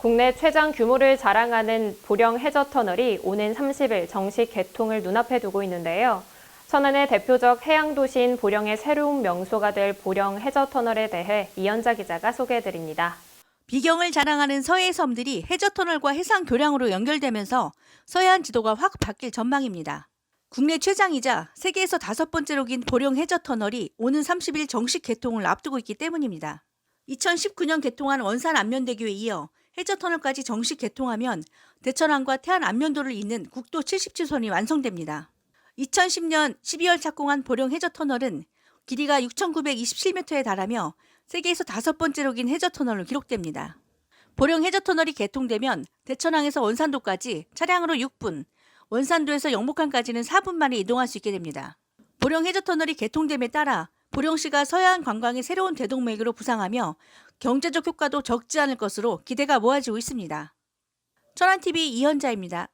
국내 최장 규모를 자랑하는 보령 해저터널이 오는 30일 정식 개통을 눈앞에 두고 있는데요. 천안의 대표적 해양 도시인 보령의 새로운 명소가 될 보령 해저터널에 대해 이현자 기자가 소개해드립니다. 비경을 자랑하는 서해의 섬들이 해저터널과 해상 교량으로 연결되면서 서해안 지도가 확 바뀔 전망입니다. 국내 최장이자 세계에서 다섯 번째로 긴 보령 해저터널이 오는 30일 정식 개통을 앞두고 있기 때문입니다. 2019년 개통한 원산 안면대교에 이어 해저터널까지 정식 개통하면 대천항과 태안 안면도를 잇는 국도 77선이 완성됩니다. 2010년 12월 착공한 보령 해저터널은 길이가 6,927m에 달하며 세계에서 다섯 번째로 긴 해저터널로 기록됩니다. 보령 해저터널이 개통되면 대천항에서 원산도까지 차량으로 6분, 원산도에서 영목항까지는 4분 만에 이동할 수 있게 됩니다. 보령 해저터널이 개통됨에 따라 보령 시가 서해안 관광의 새로운 대동맥으로 부상하며 경제적 효과도 적지 않을 것으로 기대가 모아지고 있습니다. 천안TV 이현자입니다.